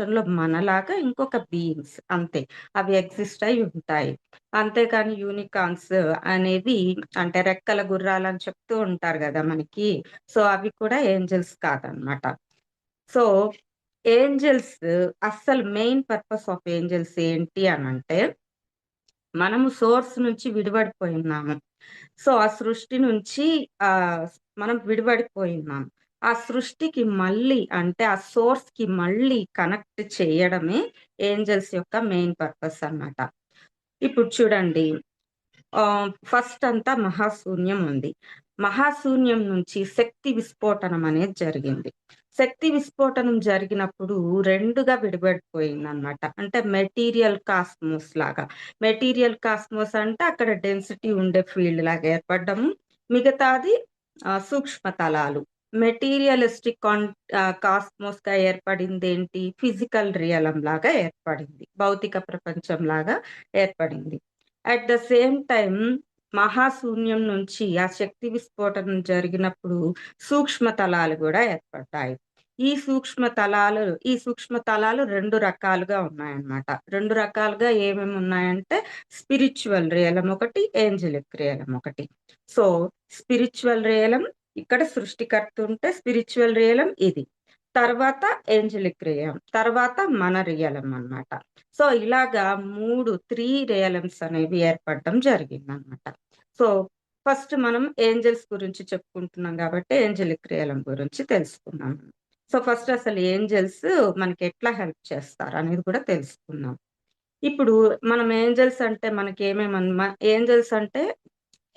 డైమెన్షన్‌లో మనలాగా ఇంకొక బీయింగ్స్ అంతే. అవి ఎగ్జిస్ట్ అయి ఉంటాయి. అంతేకాని యూనికాన్స్ అనేవి అంటే రెక్కల గుర్రాలని చెప్తూ ఉంటారు కదా మనకి. సో, అవి కూడా ఏంజెల్స్ కాదనమాట. సో, ఏంజెల్స్ అస్సలు మెయిన్ పర్పస్ ఆఫ్ ఏంజెల్స్ ఏంటి అని అంటే మనము సోర్స్ నుంచి విడిపడిపోయున్నాము. సో, ఆ సృష్టి నుంచి ఆ మనం ఉన్నాము ఆ సృష్టికి మళ్ళీ అంటే ఆ సోర్స్కి మళ్ళీ కనెక్ట్ చేయడమే ఏంజెల్స్ యొక్క మెయిన్ పర్పస్ అన్నమాట. ఇప్పుడు చూడండి ఫస్ట్ అంతా మహాశూన్యం ఉంది. మహాశూన్యం నుంచి శక్తి విస్ఫోటనం అనేది జరిగింది. శక్తి విస్ఫోటనం జరిగినప్పుడు రెండుగా విడిపడిపోయింది అనమాట అంటే మెటీరియల్ కాస్మోస్ లాగా. మెటీరియల్ కాస్మోస్ అంటే అక్కడ డెన్సిటీ ఉండే ఫీల్డ్ లాగా ఏర్పడడం మిగతాది సూక్ష్మ తలాలు. మెటీరియలిస్టిక్ కాన్ కాస్మోస్గా ఏర్పడింది ఏంటి ఫిజికల్ రియలం లాగా ఏర్పడింది. భౌతిక ప్రపంచం లాగా ఏర్పడింది. అట్ ద సేమ్ టైం మహాశూన్యం నుంచి ఆ శక్తి విస్ఫోటనం జరిగినప్పుడు సూక్ష్మ తలాలు కూడా ఏర్పడ్డాయి. ఈ సూక్ష్మ తలాలు ఈ సూక్ష్మ తలాలు రెండు రకాలుగా ఉన్నాయన్నమాట. రెండు రకాలుగా ఏమేమి ఉన్నాయంటే స్పిరిచువల్ రియలం ఒకటి, ఏంజలిక్ రియలం ఒకటి. సో, స్పిరిచువల్ రియలం ఇక్కడ సృష్టికర్త ఉంటే స్పిరిచువల్ రియలం ఇది. తర్వాత ఏంజలిక్ రియలం తర్వాత మన రియలం అన్నమాట. సో, ఇలాగా 3 3 రియలమ్స్ అనేవి ఏర్పడడం జరిగిందన్నమాట. సో, ఫస్ట్ మనం ఏంజెల్స్ గురించి చెప్పుకుంటున్నాం కాబట్టి ఏంజలిక్ రియలం గురించి తెలుసుకున్నాం సో, ఫస్ట్ అసలు ఏంజెల్స్ మనకి ఎట్లా హెల్ప్ చేస్తారు అనేది కూడా తెలుసుకుందాం. ఇప్పుడు మనం ఏంజెల్స్ అంటే మనకి మనకేమేమన్మా ఏంజెల్స్ అంటే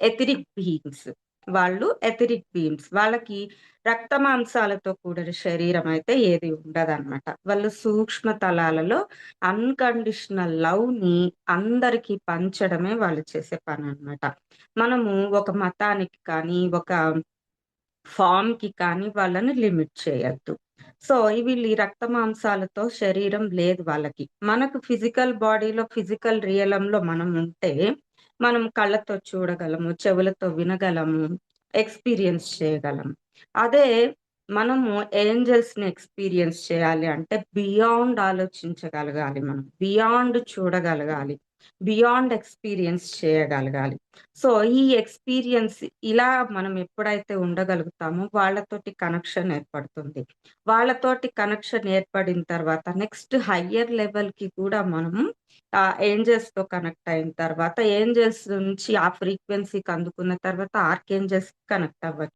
ఎథిరిక్ బీయింగ్స్. వాళ్ళు ఎథరిక్ బీమ్స్ వాళ్ళకి రక్త మాంసాలతో కూడిన శరీరం అయితే ఏది ఉండదన్నమాట వాళ్ళు సూక్ష్మ తలాలలో అన్‌కండిషనల్ లవ్‌ని అందరికి పంచడమే వాళ్ళు చేసే పని అనమాట మనము ఒక మతానికి కానీ, ఒక ఫార్మ్‌కి కానీ వాళ్ళని లిమిట్ చేయొద్దు. సో, వీళ్ళు ఈ రక్త మాంసాలతో శరీరం లేదు వాళ్ళకి. మనకు ఫిజికల్ బాడీలో, ఫిజికల్ రియలంలో మనం ఉంటే, మనం కళ్ళతో చూడగలము, చెవులతో వినగలము, ఎక్స్‌పీరియన్స్ చేయగలము అదే మనము ఏంజెల్స్‌ని ఎక్స్‌పీరియన్స్ చేయాలి అంటే బియాండ్ ఆలోచించగలగాలి మనం. బియాండ్ చూడగలగాలి. బియాండ్ ఎక్స్‌పీరియన్స్ చేయగలగాలి. సో, ఈ ఎక్స్‌పీరియన్స్ ఇలా మనం ఎప్పుడైతే ఉండగలుగుతామో వాళ్ళతోటి కనెక్షన్ ఏర్పడుతుంది. వాళ్ళతోటి కనెక్షన్ ఏర్పడిన తర్వాత నెక్స్ట్ హయ్యర్ లెవెల్‌కి కూడా మనము ఆహ్, ఏంజెల్స్‌తో కనెక్ట్ అయిన తర్వాత ఏంజల్స్ నుంచి ఆ ఫ్రీక్వెన్సీకి అందుకున్న తర్వాత ఆర్కేంజల్స్కి కనెక్ట్ అవ్వచ్చు.